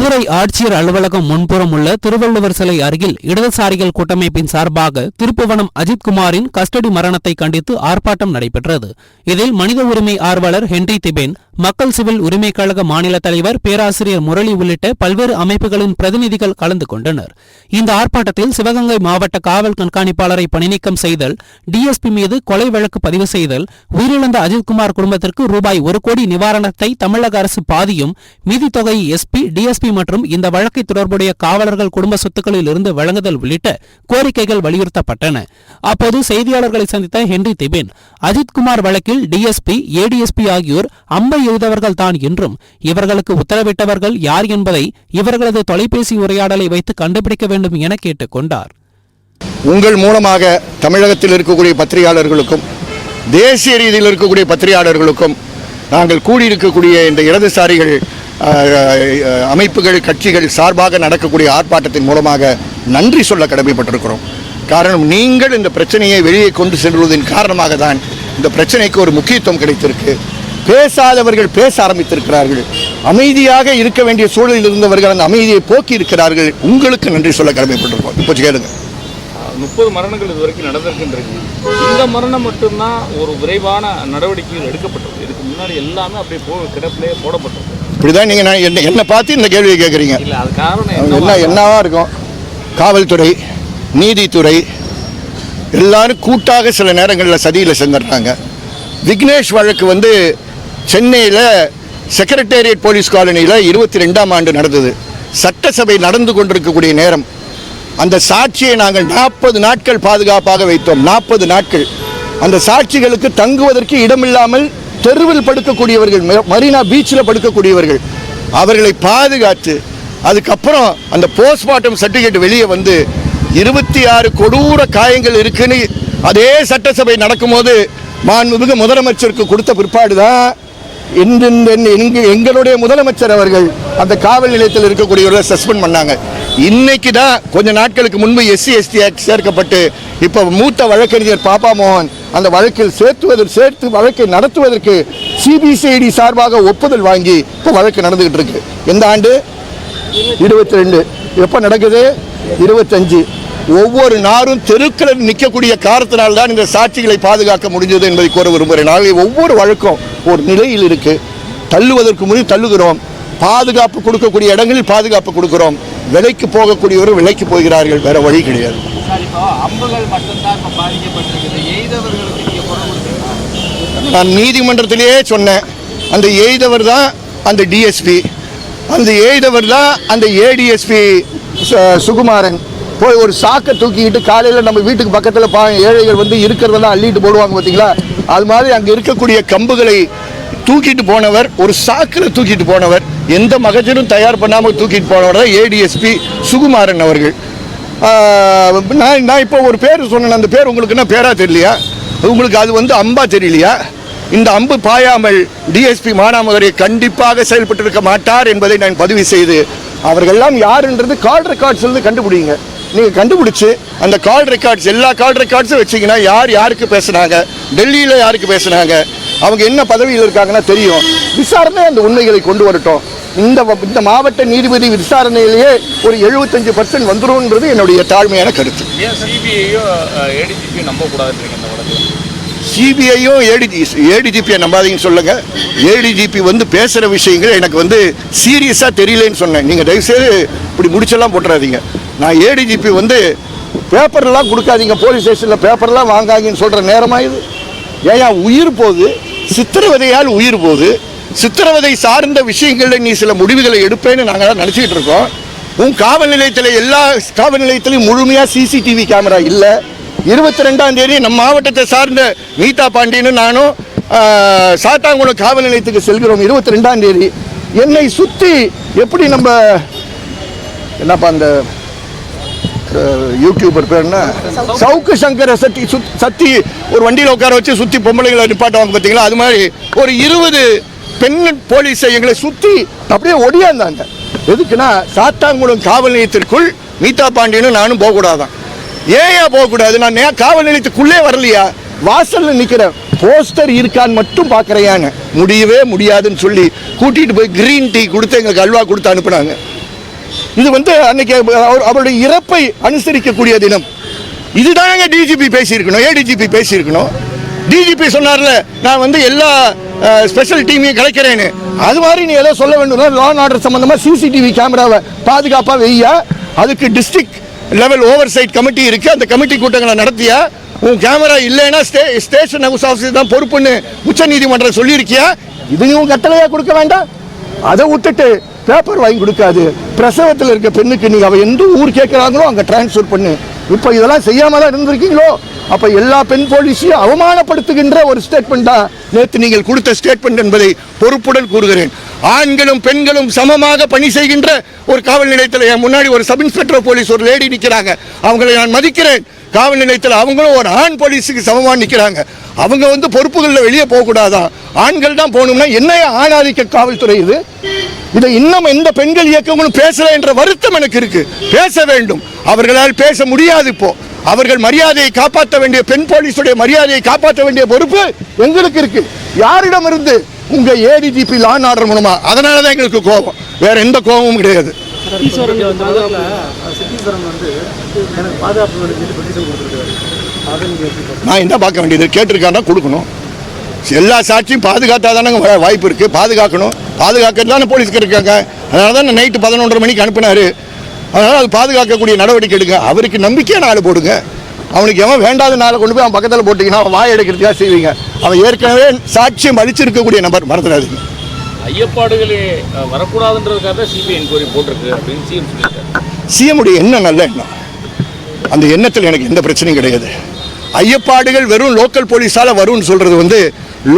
மதுரை ஆட்சியர் அலுவலகம் முன்புறம் உள்ள திருவள்ளுவர் சிலை அருகில் இடதுசாரிகள் கூட்டமைப்பின் சார்பாக திருப்புவனம் அஜித்குமாரின் கஸ்டடி மரணத்தை கண்டித்து ஆர்ப்பாட்டம் நடைபெற்றது. இதில் மனித உரிமை ஆர்வலர் ஹென்றி திபேன் மக்கள் சிவில் உரிமை கழக மாநில தலைவர் பேராசிரியர் முரளி உள்ளிட்ட பல்வேறு அமைப்புகளின் பிரதிநிதிகள் கலந்து கொண்டனர். இந்த ஆர்ப்பாட்டத்தில் சிவகங்கை மாவட்ட காவல் கண்காணிப்பாளரை பணிநீக்கம் செய்தல் டிஎஸ்பி மீது கொலை வழக்கு பதிவு செய்தல் உயிரிழந்த அஜித்குமார் குடும்பத்திற்கு ரூபாய் ஒரு கோடி நிவாரணத்தை தமிழக அரசு பாதியும் மீதி தொகையை எஸ்பி டிஎஸ்பி மற்றும் இந்த வழக்கை தொடர்புடைய காவலர்கள் குடும்ப சொத்துக்களில் இருந்து வழங்குதல் உள்ளிட்ட கோரிக்கைகள் வலியுறுத்தப்பட்டன. அப்போது செய்தியாளர்களை சந்தித்த ஹென்றி திபின் அஜித்குமார் வழக்கில் டிஎஸ்பி ஏடிஎஸ்பி ஆகியோர் அம்பை செய்தவர்கள் தான் என்றும் இவர்களுக்கு உத்தரவிட்டவர்கள் யார் என்பதை இவர்களது தொலைபேசி உரையாடலை வைத்து கண்டுபிடிக்க வேண்டும் என கேட்டுக்கொண்டார். உங்கள் மூலமாக தமிழகத்தில் இருக்கக்கூடிய பத்திரிகையாளர்களுக்கும் தேசிய ரீதியில் இருக்கக்கூடிய பத்திரிகையாளர்களுக்கும் நாங்கள் கூடியிருக்கக்கூடிய இந்த இடதுசாரிகள் அமைப்புகள் கட்சிகள் சார்பாக நடக்கக்கூடிய ஆர்ப்பாட்டத்தின் மூலமாக நன்றி சொல்ல கடமைப்பட்டிருக்கிறோம். காரணம் நீங்கள் இந்த பிரச்சனையை வெளியே கொண்டு செல்வதன் காரணமாக தான் இந்த பிரச்சனைக்கு ஒரு முக்கியத்துவம் கிடைத்திருக்கு. பேசாதவர்கள் பேச ஆரம்பித்திருக்கிறார்கள். அமைதியாக இருக்க வேண்டிய சூழலில் இருந்தவர்கள் அந்த அமைதியை போக்கி இருக்கிறார்கள். உங்களுக்கு நன்றி சொல்ல கடமைப்பட்டிருக்கோம். இப்போ கேளுங்க. முப்பது மரணங்கள் இது வரைக்கும் நடந்திருக்குன்றது. இந்த மரணம் மட்டும்தான் ஒரு விரைவான நடவடிக்கைகள் எடுக்கப்பட்டது இதுக்கு முன்னாடி எல்லாமே அப்படியே போ கிடப்பிலே போடப்பட்டது இப்படிதான் நீங்க நான் என்ன என்னை பார்த்து இந்த கேள்வியை கேட்குறீங்க? இல்லை அது காரணம் என்ன என்னவா என்னவா இருக்கும்? காவல்துறை நீதித்துறை எல்லாரும் கூட்டாக சில நேரங்களில் சதியில் செஞ்சிடுறாங்க விக்னேஷ் வழக்கு வந்து சென்னையில் செக்ரட்டேரியட் போலீஸ் காலனியில் இருபத்தி ரெண்டாம் ஆண்டு நடந்தது. சட்டசபை நடந்து கொண்டிருக்கக்கூடிய நேரம். அந்த சாட்சியை நாங்கள் நாற்பது நாட்கள் பாதுகாப்பாக வைத்தோம். நாற்பது நாட்கள். அந்த சாட்சிகளுக்கு தங்குவதற்கு இடமில்லாமல் தெருவில் படுக்கக்கூடியவர்கள் மெ- மரீனா பீச்சில் படுக்கக்கூடியவர்கள் அவர்களை பாதுகாத்து அதுக்கப்புறம் அந்த போஸ்ட்மார்ட்டம் சர்டிஃபிகேட் வெளியே வந்து இருபத்தி ஆறு கொடூர காயங்கள் இருக்குன்னு அதே சட்டசபை நடக்கும்போது மாண்புமிகு முதலமைச்சருக்கு கொடுத்த பிற்பாடு தான் எங்களுடைய முதலமைச்சர் அவர்கள் அந்த காவல் நிலையத்தில் இருக்கக்கூடியவர்களை சஸ்பெண்ட் பண்ணாங்க. இன்னைக்கு தான் கொஞ்ச நாட்களுக்கு முன்பு எஸ்சி எஸ்டி ஆக்ட் சேர்க்கப்பட்டு இப்போ மூத்த வழக்கறிஞர் பாப்பா மோகன் அந்த வழக்கில் சேர்த்துவதற்கு சேர்த்து வழக்கை நடத்துவதற்கு சிபிசிஐடி சார்பாக ஒப்புதல் வாங்கி இப்போ வழக்கு நடந்துகிட்டு இருக்கு. எந்த ஆண்டு இருபத்தி ரெண்டு. எப்போ நடக்குது? இருபத்தஞ்சு. ஒவ்வொரு நாரும் தெருக்களில் நிற்கக்கூடிய காரணத்தினால் தான் இந்த சாட்சிகளை பாதுகாக்க முடிஞ்சது என்பதை கூற விரும்புகிறேன். ஆகவே ஒவ்வொரு வழக்கும் ஒரு நிலையில் இருக்கு. தள்ளுவதற்கு முன் தள்ளுகிறோம். பாதுகாப்பு கொடுக்கக்கூடிய இடங்களில் பாதுகாப்பு கொடுக்கிறோம். விலைக்கு போகக்கூடியவரும் விலைக்கு போகிறார்கள். வேற வழி கிடையாது. நான் நீதிமன்றத்திலேயே சொன்னேன். அந்த எய்தவர் தான் அந்த டிஎஸ்பி அந்த எய்தவர் தான் அந்த ஏடிஎஸ்பி சுகுமாரன். போய் ஒரு சாக்கை தூக்கிக்கிட்டு காலையில் நம்ம வீட்டுக்கு பக்கத்தில் பா ஏழைகள் வந்து இருக்கிறதெல்லாம் அள்ளிட்டு போடுவாங்க பார்த்தீங்களா அது மாதிரி அங்கே இருக்கக்கூடிய கம்புகளை தூக்கிட்டு போனவர் ஒரு சாக்கில் தூக்கிட்டு போனவர் எந்த மகஜரும் தயார் பண்ணாமல் தூக்கிட்டு போனவர் தான் ஏடிஎஸ்பி சுகுமாரன் அவர்கள். நான் நான் இப்போ ஒரு பேர் சொன்னேன். அந்த பேர் உங்களுக்கு என்ன பேராக தெரியலையா? உங்களுக்கு அது வந்து அம்பா தெரியலையா? இந்த அம்பு பாயாமல் டிஎஸ்பி மானாமதுரை கண்டிப்பாக செயல்பட்டிருக்க மாட்டார் என்பதை நான் பதிவு செய்து அவர்கள்லாம் யாருன்றது கால் ரெக்கார்ட்ஸ் இருந்து கண்டுபிடிங்க. நீங்கள் கண்டுபிடிச்சு அந்த கால் ரெக்கார்ட்ஸ் எல்லா கால் ரெக்கார்ட்ஸும் வச்சீங்கன்னா யார் யாருக்கு பேசுனாங்க? டெல்லியில் யாருக்கு பேசுனாங்க? அவங்க என்ன பதவியில் இருக்காங்கன்னா தெரியும். விசாரணை அந்த உண்மைகளை கொண்டு வரட்டும். இந்த இந்த மாவட்ட நீதிபதி விசாரணையிலேயே ஒரு எழுபத்தஞ்சு பர்சன்ட் வந்துரும்ன்றது என்னுடைய தாழ்மையான கருத்து. சிபிஐயும் ஏடிஜி ஏடிஜிபியை நம்பாதீங்கன்னு சொல்லுங்க. ஏடிஜிபி வந்து பேசுகிற விஷயங்கள் எனக்கு வந்து சீரியஸாக தெரியலன்னு சொன்னேன். நீங்கள் தயவுசெய்து இப்படி முடிச்செல்லாம் போட்டுறாதீங்க. நான் ஏடிஜிபி வந்து பேப்பர்லாம் கொடுக்காதீங்க போலீஸ் ஸ்டேஷனில் பேப்பர்லாம் வாங்காங்கன்னு சொல்கிற நேரமாக இது? ஏன் உயிர் போகுது. சித்திரவதையால் உயிர் போகுது. சித்திரவதை சார்ந்த விஷயங்களில் நீ சில முடிவுகளை எடுப்பேன்னு நாங்கள் நினச்சிக்கிட்டு இருக்கோம். உன் காவல் நிலையத்தில் எல்லா காவல் நிலையத்திலையும் முழுமையாக சிசிடிவி கேமரா இல்லை. இருபத்தி ரெண்டாம் தேதி நம்ம மாவட்டத்தை சார்ந்த நீதா பாண்டியனும் நானும் சாத்தாங்குளம் காவல் நிலையத்துக்கு செல்கிறோம் இருபத்தி ரெண்டாம் தேதி. என்னை சுற்றி எப்படி நம்ம என்னப்பா அந்த யூடியூபர் பேர் என்ன சவுக்கு சங்கர சத்தி சுத் சத்தி ஒரு வண்டியில் உட்கார வச்சு சுற்றி பொம்பளைங்களை நிப்பாட்டுவாங்க பார்த்தீங்களா? அது மாதிரி ஒரு இருபது பெண் போலீஸை எங்களை சுற்றி அப்படியே ஒடியாந்தாங்க. எதுக்குன்னா சாத்தாங்குளம் காவல் நிலையத்திற்குள் மீதா பாண்டியனும் நானும் போகக்கூடாதான். ஏன் போகக்கூடாது? நான் ஏன் காவல் நிலையத்துக்குள்ளே வரலையா? வாசலில் நிற்கிற போஸ்டர் இருக்கான்னு மட்டும் பார்க்கறையாங்க முடியவே முடியாதுன்னு சொல்லி கூட்டிகிட்டு போய் க்ரீன் டீ கொடுத்து எங்களுக்கு அல்வா கொடுத்து அனுப்புனாங்க. இது வந்து அன்னைக்கு அவர் அவருடைய இறப்பை அனுசரிக்கக்கூடிய தினம். இதுதாங்க டிஜிபி பேசியிருக்கணும். ஏடிஜிபி பேசியிருக்கணும்? டிஜிபி சொன்னார்ல நான் வந்து எல்லா ஸ்பெஷல் டீமையும் கலைக்கிறேன்னு. அது மாதிரி நீ ஏதோ சொல்ல வேண்டும் லா அண்ட் ஆர்டர் சம்மந்தமாக சிசிடிவி கேமராவை பாதுகாப்பாக வெய்யா? அதுக்கு district level oversight committee இருக்கு. அந்த கமிட்டி கூட்டங்களை நடத்தியா? உன் கேமரா இல்லைன்னா ஸ்டே ஸ்டேஷன் ஹவுஸ் ஆஃபீஸ் தான் பொறுப்புன்னு உச்ச நீதிமன்றம் சொல்லியிருக்கியா? இதையும் கட்டளையா கொடுக்க வேண்டாம். அதை விட்டுட்டு பேப்பர் வாங்கி கொடுக்காது. பிரசவத்தில் இருக்க பெண்ணுக்கு நீங்கள் அவள் எந்த ஊர் கேட்குறாங்களோ அங்கே டிரான்ஸ்ஃபர் பண்ணு. இப்போ இதெல்லாம் செய்யாமல் தான் இருந்திருக்கீங்களோ? அப்போ எல்லா பெண் போலீஸையும் அவமானப்படுத்துகின்ற ஒரு ஸ்டேட்மெண்ட்டாக நேற்று நீங்கள் கொடுத்த ஸ்டேட்மெண்ட் என்பதை பொறுப்புடன் கூறுகிறேன். ஆண்களும் பெண்களும் சமமாக பணி செய்கின்ற ஒரு காவல் நிலையத்தில் என் முன்னாடி ஒரு சப் இன்ஸ்பெக்டர் போலீஸ் ஒரு லேடி நிற்கிறாங்க அவங்களை நான் மதிக்கிறேன். காவல் நிலையத்தில் அவங்களும் ஒரு ஆண் போலீஸுக்கு சமமாக நிற்கிறாங்க. அவங்க வந்து பொறுப்புகளில் வெளியே போகக்கூடாதா? ஆண்கள் தான் போகணும்னா என்ன ஆணாதிக்க காவல்துறை இது? இதை இன்னும் எந்த பெண்கள் இயக்கங்களும் பேசல என்ற வருத்தம் எனக்கு இருக்கு. பேச வேண்டும். அவர்களால் பேச முடியாது இப்போ. அவர்கள் மரியாதையை காப்பாற்ற வேண்டிய பெண் போலீஸுடைய மரியாதையை காப்பாற்ற வேண்டிய பொறுப்பு எங்களுக்கு இருக்கு. யாரிடம் இருந்து உங்க ஏடிஜிபி லான் ஆர்டர் மூலமா. அதனால தான் எங்களுக்கு கோபம். வேற எந்த கோபமும் கிடையாது. ஈஸ்வரன் பாதுகாப்பில் சித்தீஸ்வரன் வந்து எனக்கு பாதுகாப்பு வேணும்னு சொல்லி பெட்டிஷன் கொடுத்துருக்காரு. அதை நீங்கள் எப்படி பார்க்குறீங்க? நான் என்ன பார்க்க வேண்டியது? கேட்டிருக்காருன்னா கொடுக்கணும். எல்லா சாட்சியும் பாதுகாத்தா தானே வாய்ப்பு இருக்கு. பாதுகாக்கணும். பாதுகாக்கிறது தானே போலீஸ்க்கு இருக்காங்க. அதனால தான் நைட்டு பதினொன்றரை மணிக்கு அனுப்பினாரு. அதனால அது பாதுகாக்கக்கூடிய நடவடிக்கை எடுங்க. அவருக்கு நம்பிக்கையான ஆள் போடுங்க. அவனுக்கு எவன் வேண்டாத நாளை கொண்டு போய் அவன் பக்கத்தில் போட்டிங்கன்னா அவன் வாய் எடுக்கிறதுக்காக செய்வீங்க. அவன் ஏற்கனவே சாட்சியம் அளிச்சிருக்கக்கூடிய நபர் மறந்துடாதீங்க. ஐயப்பாடுகளே வரக்கூடாதுன்றதுக்காக தான் சிபிஐ என்கொயரி போட்டிருக்கு அப்படின்னு சிஎம் சொல்லியிருக்காரு சிஎம்முடைய எண்ணம் நல்ல எண்ணம். அந்த எண்ணத்தில் எனக்கு எந்த பிரச்சனையும் கிடையாது. ஐயப்பாடுகள் வெறும் லோக்கல் போலீஸால் வரும்னு சொல்கிறது வந்து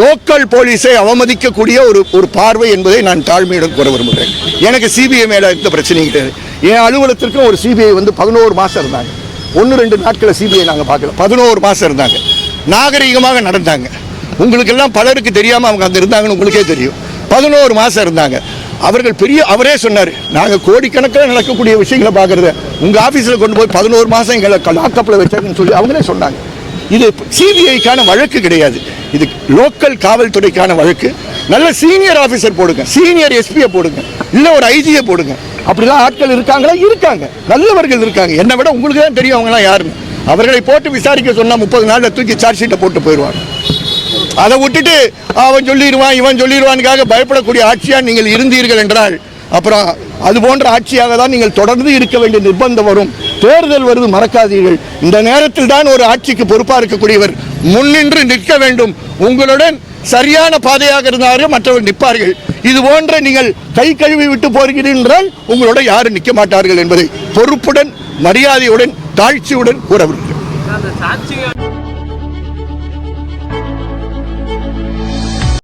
லோக்கல் போலீஸை அவமதிக்கக்கூடிய ஒரு ஒரு பார்வை என்பதை நான் தாழ்மையுடன் கூற விரும்புகிறேன். எனக்கு சிபிஐ மேலே எந்த பிரச்சனையும் கிடையாது. என் அலுவலகத்திற்கும் ஒரு சிபிஐ வந்து பதினோரு மாதம் இருந்தாங்க. ஒன்று ரெண்டு நாட்களில் சிபிஐ நாங்கள் பார்க்கல. பதினோரு மாதம் இருந்தாங்க. நாகரிகமாக நடந்தாங்க. உங்களுக்கெல்லாம் பலருக்கு தெரியாமல் அவங்க அங்கே இருந்தாங்கன்னு உங்களுக்கே தெரியும். பதினோரு மாதம் இருந்தாங்க. அவர்கள் பெரிய அவரே சொன்னார் நாங்கள் கோடிக்கணக்கில் நடக்கக்கூடிய விஷயங்களை பார்க்குறத. உங்கள் ஆஃபீஸில் கொண்டு போய் பதினோரு மாதம் எங்களை லாக்கப்பில் வச்சாங்கன்னு சொல்லி அவங்களே சொன்னாங்க. இது சிபிஐக்கான வழக்கு கிடையாது. இது லோக்கல் காவல்துறைக்கான வழக்கு. நல்ல சீனியர் ஆஃபீஸர் போடுங்க சீனியர் எஸ்பியை போடுங்க இல்லை ஒரு ஐஜியை போடுங்க. அப்படிலாம் ஆட்கள் இருக்காங்களா? இருக்காங்க. நல்லவர்கள் இருக்காங்க. என்னை விட உங்களுக்கு தான் தெரியும் அவங்கலாம் யாருன்னு. அவர்களை போட்டு விசாரிக்க சொன்னால் முப்பது நாளில் தூக்கி சார்ஜ் ஷீட்டை போட்டு போயிடுவாங்க. அதை விட்டுட்டு அவன் சொல்லிடுவான் இவன் சொல்லிடுவானுக்காக பயப்படக்கூடிய ஆட்சியா நீங்கள் இருந்தீர்கள் என்றால் அப்புறம் அது போன்ற ஆட்சியாக தான் நீங்கள் தொடர்ந்து இருக்க வேண்டிய நிர்பந்தம் வரும். தேர்தல் வருது மறக்காதீர்கள். இந்த நேரத்தில் தான் ஒரு ஆட்சிக்கு பொறுப்பாக இருக்கக்கூடியவர் முன்னின்று நிற்க வேண்டும். உங்களுடன் சரியான பாதையாக இருந்தாலும் மற்றவர் நிற்பார்கள். இது போன்ற நீங்கள் கை கழுவி விட்டு போகிறீர்கள் என்றால் உங்களோட யாரும் நிற்க மாட்டார்கள் என்பதை பொறுப்புடன் மரியாதையுடன் தாழ்ச்சியுடன் கூறவிருக்கிறேன்.